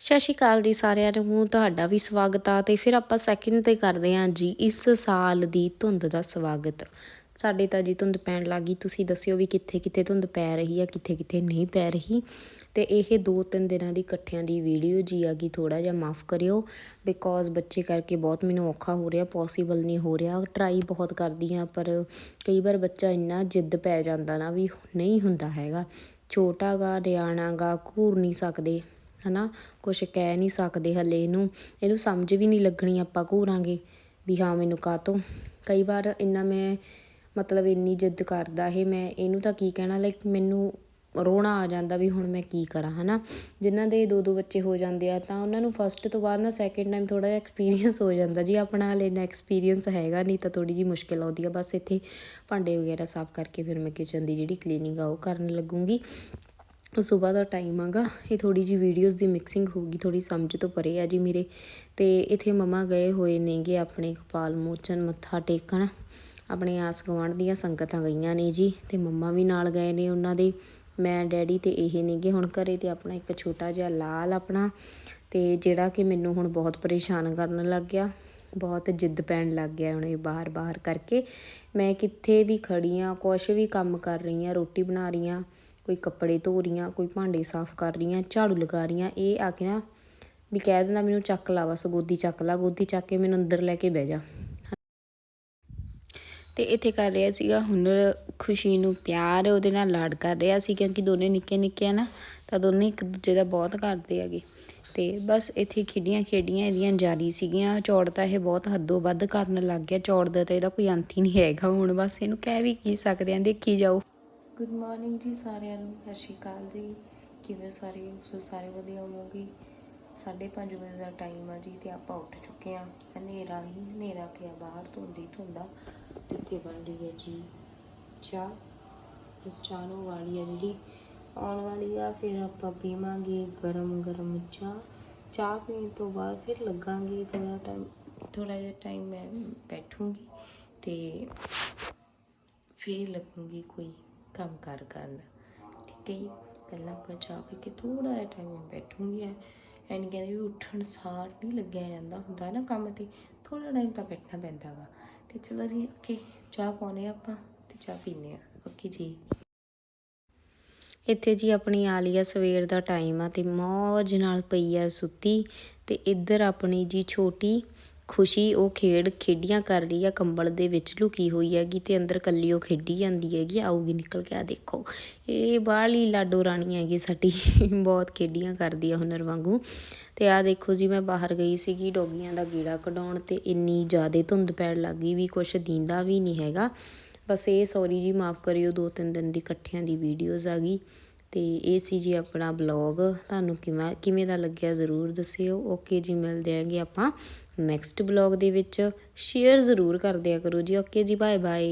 ਸਤਿ ਸ਼੍ਰੀ ਅਕਾਲ ਜੀ ਸਾਰਿਆਂ ਨੂੰ, ਤੁਹਾਡਾ ਵੀ ਸਵਾਗਤ ਆ ਤੇ ਫਿਰ ਆਪਾਂ ਸੈਕਿੰਡ ਤੇ ਕਰਦੇ ਹਾਂ ਜੀ, ਇਸ ਸਾਲ ਦੀ ਧੁੰਦ ਦਾ ਸਵਾਗਤ। ਸਾਡੇ ਤਾਂ ਜੀ ਧੁੰਦ ਪੈਣ ਲੱਗੀ ਤੁਸੀਂ ਦੱਸਿਓ ਵੀ ਕਿੱਥੇ ਕਿੱਥੇ ਧੁੰਦ ਪੈ ਰਹੀ ਆ ਕਿੱਥੇ ਕਿੱਥੇ ਨਹੀਂ ਪੈ ਰਹੀ। ਤੇ ਇਹ ਦੋ ਤਿੰਨ ਦਿਨਾਂ ਦੀ ਇਕੱਠਿਆਂ ਦੀ ਵੀਡੀਓ ਜੀ ਆ ਗਈ ਥੋੜਾ ਜਿਹਾ ਮਾਫ ਕਰਿਓ ਬਿਕੋਜ਼ ਬੱਚੇ ਕਰਕੇ ਬਹੁਤ ਮੈਨੂੰ ਔਖਾ ਹੋ ਰਿਹਾ ਪੋਸੀਬਲ ਨਹੀਂ ਹੋ ਰਿਹਾ। ਟਰਾਈ ਬਹੁਤ ਕਰਦੀ ਆ ਪਰ ਕਈ ਵਾਰ ਬੱਚਾ ਇੰਨਾ ਜਿੱਦ ਪੈ ਜਾਂਦਾ ਨਾ ਵੀ ਨਹੀਂ ਹੁੰਦਾ ਹੈਗਾ। ਛੋਟਾ ਗਾ, ਨਿਆਣਾ ਗਾ, ਘੂਰ ਨਹੀਂ ਸਕਦੇ। ਹੈ ਨਾ ਕੁਛ ਕਹਿ ਨਹੀਂ ਸਕਦੇ ਹਲੇ ਇਹਨੂੰ। ਇਹਨੂੰ ਸਮਝ ਵੀ ਨਹੀਂ ਲੱਗਣੀ ਆਪਾਂ ਘੂਰਾਂਗੇ ਵੀ ਹਾਂ, ਮੈਨੂੰ ਕਾਹਤੋਂ? ਕਈ ਵਾਰ ਇੰਨਾ ਮੈਂ ਮਤਲਬ ਇੰਨੀ ਜਿੱਦ ਕਰਦਾ ਇਹ, ਮੈਂ ਇਹਨੂੰ ਤਾਂ ਕੀ ਕਹਿਣਾ? ਲਾਈਕ ਮੈਨੂੰ ਰੋਣਾ ਆ ਜਾਂਦਾ ਵੀ ਹੁਣ ਮੈਂ ਕੀ ਕਰਾਂ, ਹਨਾ? ਜਿਨ੍ਹਾਂ ਦੇ ਦੋ ਦੋ ਬੱਚੇ ਹੋ ਜਾਂਦੇ ਆ, ਤਾਂ ਉਹਨਾਂ ਨੂੰ ਫਸਟ ਤੋਂ ਬਾਅਦ ਨਾ ਸੈਕਿੰਡ ਟਾਈਮ ਥੋੜਾ ਜਿਹਾ ਐਕਸਪੀਰੀਅੰਸ ਹੋ ਜਾਂਦਾ। ਜੀ ਆਪਣਾ ਹਲੇ ਨਾ ਐਕਸਪੀਰੀਅੰਸ ਹੈਗਾ ਨਹੀਂ, ਤਾਂ ਥੋੜੀ ਜੀ ਮੁਸ਼ਕਿਲ ਆਉਂਦੀ ਆ। ਬਸ ਇੱਥੇ ਭਾਂਡੇ ਵਗੈਰਾ ਸਾਫ਼ ਕਰਕੇ ਫਿਰ ਮੈਂ ਕਿਚਨ ਦੀ ਜਿਹੜੀ ਕਲੀਨਿੰਗ ਆ, ਉਹ ਕਰਨ ਲੱਗੂੰਗੀ। ਸਵੇਰ ਦਾ ਟਾਈਮ ਆਗਾ। ਇਹ ਥੋੜ੍ਹੀ ਜਿਹੀ ਵੀਡੀਓਜ਼ ਦੀ ਮਿਕਸਿੰਗ ਹੋ ਗਈ, ਥੋੜ੍ਹੀ ਸਮਝ ਤੋਂ ਪਰੇ ਆ ਜੀ ਮੇਰੇ। ਅਤੇ ਇੱਥੇ ਮਮਾ ਗਏ ਹੋਏ ਨੇਗੇ ਆਪਣੇ ਕਪਾਲ ਮੋਚਨ, ਮੱਥਾ ਟੇਕਣ। ਆਪਣੇ ਆਸ ਗਵਾਂਢ ਦੀਆਂ ਸੰਗਤਾਂ ਗਈਆਂ ਨੇ ਜੀ। ਤੇ ਮੰਮਾ ਵੀ ਨਾਲ ਗਏ ਨੇ ਉਹਨਾਂ ਦੇ। ਮੈਂ, ਡੈਡੀ ਤੇ ਇਹ ਨੇਗੇ। ਹੁਣ ਘਰੇ ਤੇ ਆਪਣਾ ਇੱਕ ਛੋਟਾ ਜਿਹਾ ਲਾਲ ਆਪਣਾ। ਤੇ ਜਿਹੜਾ ਕਿ ਮੈਨੂੰ ਹੁਣ ਬਹੁਤ ਪਰੇਸ਼ਾਨ ਕਰਨ ਲੱਗ ਗਿਆ। ਬਹੁਤ ਜਿੱਦ ਪੈਣ ਲੱਗ ਗਿਆ ਹੁਣ ਇਹ ਬਾਹਰ ਬਾਹਰ ਕਰਕੇ। ਮੈਂ ਕਿੱਥੇ ਵੀ ਖੜੀ ਆ, ਕੁਛ ਵੀ ਕੰਮ ਕਰ ਰਹੀ ਆ, ਰੋਟੀ ਬਣਾ ਰਹੀ ਆ। ਕੋਈ ਕੱਪੜੇ ਧੋ ਰਹੀਆਂ, ਕੋਈ ਭਾਂਡੇ ਸਾਫ਼ ਕਰ ਰਹੀਆਂ, ਝਾੜੂ ਲਗਾ ਰਹੀਆਂ, ਇਹ ਆ ਕੇ ਨਾ ਵੀ ਕਹਿ ਦਿੰਦਾ ਮੈਨੂੰ ਚੱਕ ਲਾ ਬਸ, ਗੋਦੀ ਚੱਕ ਲਾ, ਗੋਦੀ ਚੱਕ ਕੇ ਮੈਨੂੰ ਅੰਦਰ ਲੈ ਕੇ ਬਹਿ ਜਾ। ਤੇ ਇੱਥੇ ਕਰ ਰਿਹਾ ਸੀਗਾ ਹੁਨਰ ਖੁਸ਼ੀ ਨੂੰ ਪਿਆਰ ਉਹਦੇ ਨਾਲ ਲਾਡ ਕਰ ਰਿਹਾ ਸੀ ਕਿਉਂਕਿ ਦੋਨੇ ਨਿੱਕੇ ਨਿੱਕੇ ਆ ਨਾ, ਤਾਂ ਦੋਨੇ ਇੱਕ ਦੂਜੇ ਦਾ ਬਹੁਤ ਕਰਦੇ ਹੈਗੇ। ਤੇ ਬਸ ਇੱਥੇ ਖੇਡੀਆਂ ਖੇਡੀਆਂ ਇਹਦੀਆਂ ਜਾਰੀ ਸੀਗੀਆਂ, ਚੌੜ ਤਾਂ ਇਹ ਬਹੁਤ ਹੱਦੋਂ ਵੱਧ ਕਰਨ ਲੱਗ ਗਿਆ, ਚੌੜ ਦਾ ਤਾਂ ਇਹਦਾ ਕੋਈ ਅੰਤ ਹੀ ਨਹੀਂ ਹੈਗਾ ਹੁਣ, ਬਸ ਇਹਨੂੰ ਕਹਿ ਵੀ ਕੀ ਸਕਦੇ ਆਂ, ਦੇਖੀ ਜਾਓ। ਗੁੱਡ ਮਾਰਨਿੰਗ ਜੀ ਸਾਰਿਆਂ ਨੂੰ, ਸਤਿ ਸ਼੍ਰੀ ਅਕਾਲ ਜੀ। ਕਿਵੇਂ ਸਾਰੇ? ਸੋ ਸਾਰੇ ਵਧੀਆ ਹੋਵੋਗੇ? 5:30 ਵਜੇ ਦਾ ਟਾਈਮ ਆ ਜੀ ਤੇ ਆਪਾਂ ਉੱਠ ਚੁੱਕੇ ਆ ਹਨੇਰਾ ਹੀ ਹਨੇਰਾ ਪਿਆ ਬਾਹਰ, ਧੁੰਦੀ ਧੁੰਦਾ ਤੇ ਇੱਥੇ ਬਣ ਰਹੀ ਹੈ ਜੀ ਚਾਹ। ਇਸ ਚਾਹ ਨੂੰ ਵਾਲੀ ਆ ਜਿਹੜੀ। ਆਉਣ ਵਾਲੀ ਆ, ਫਿਰ ਆਪਾਂ ਪੀਵਾਂਗੇ ਗਰਮ ਗਰਮ ਚਾਹ। ਚਾਹ ਪੀਣ ਤੋਂ ਬਾਅਦ ਫਿਰ ਲੱਗਾਂਗੇ ਥੋੜਾ ਟਾਈਮ ਥੋੜਾ ਜਿਹਾ ਟਾਈਮ ਮੈਂ ਬੈਠੂੰਗੀ ਤੇ ਫਿਰ ਲੱਗੂਗੀ ਕੋਈ ਕੰਮ ਕਾਰ ਕਰਨ। ਠੀਕ ਹੈ ਜੀ? ਪਹਿਲਾਂ ਆਪਾਂ ਚਾਹ ਪੀ ਕੇ ਥੋੜਾ ਜਿਹਾ ਟਾਈਮ ਮੈਂ ਬੈਠੂੰਗੀ ਐਨ ਕਹਿੰਦੇ ਵੀ ਉੱਠਣ ਸਾਰ ਨਹੀਂ ਲੱਗਿਆ ਜਾਂਦਾ ਹੁੰਦਾ ਨਾ ਕੰਮ ਤੇ। ਥੋੜਾ ਟਾਈਮ ਤਾਂ ਬੈਠਣਾ ਪੈਂਦਾ ਗਾ। ਤੇ ਚਲੋ ਜੀ ਓਕੇ ਚਾਹ ਪਾਉਨੇ ਆਪਾਂ ਤੇ ਚਾਹ ਪੀਨੇ ਆ ਓਕੇ ਜੀ। ਇੱਥੇ ਜੀ ਆਪਣੀ ਆਲੀਆ ਸਵੇਰ ਦਾ ਟਾਈਮ ਆ ਤੇ ਮੌਜ ਨਾਲ ਪਈ ਆ ਸੁੱਤੀ। ਤੇ ਇੱਧਰ ਆਪਣੀ ਜੀ ਛੋਟੀ ਖੁਸ਼ੀ, ਉਹ ਖੇਡ ਖੇਡੀਆਂ ਕਰ ਰਹੀ ਆ, ਕੰਬਲ ਦੇ ਵਿੱਚ ਲੁਕੀ ਹੋਈ ਹੈਗੀ ਤੇ ਅੰਦਰ ਕੱਲੀ ਉਹ ਖੇਡੀ ਜਾਂਦੀ ਹੈਗੀ, ਆਊਗੀ ਨਿਕਲ ਕੇ ਆ ਦੇਖੋ। ਇਹ ਬਾਹਲੀ ਲਾਡੋ ਰਾਣੀ ਹੈਗੀ ਸਾਡੀ, ਬਹੁਤ ਖੇਡੀਆਂ ਕਰਦੀ ਆ ਹੁਨਰ ਵਾਂਗੂ। ਤੇ ਆ ਦੇਖੋ ਜੀ, ਮੈਂ ਬਾਹਰ ਗਈ ਸੀਗੀ, ਡੋਗੀਆਂ ਦਾ ਗੀੜਾ ਕਢਾਉਣ ਤੇ ਇੰਨੀ ਜ਼ਿਆਦਾ ਧੁੰਦ ਪੈਣ ਲੱਗੀ ਵੀ ਕੁਛ ਦੀਂਦਾ ਵੀ ਨਹੀਂ ਹੈਗਾ। ਬਸ ਇਹ ਸੌਰੀ ਜੀ, ਮਾਫ ਕਰਿਓ, ਦੋ ਤਿੰਨ ਦਿਨ ਦੀ ਇਕੱਠਿਆਂ ਦੀ ਵੀਡੀਓਜ਼ ਆ ਗਈ। ਅਤੇ ਇਹ ਸੀ ਜੀ ਆਪਣਾ ਬਲੌਗ ਤੁਹਾਨੂੰ ਕਿਵੇਂ ਕਿਵੇਂ ਦਾ ਲੱਗਿਆ ਜ਼ਰੂਰ ਦੱਸਿਓ। ਓਕੇ ਜੀ, ਮਿਲਦੇ ਆਂਗੇ ਆਪਾਂ ਨੈਕਸਟ ਬਲੌਗ ਦੇ ਵਿੱਚ। ਸ਼ੇਅਰ ਜ਼ਰੂਰ ਕਰ ਦਿਆ ਕਰੋ ਜੀ। ਓਕੇ ਜੀ ਬਾਏ ਬਾਏ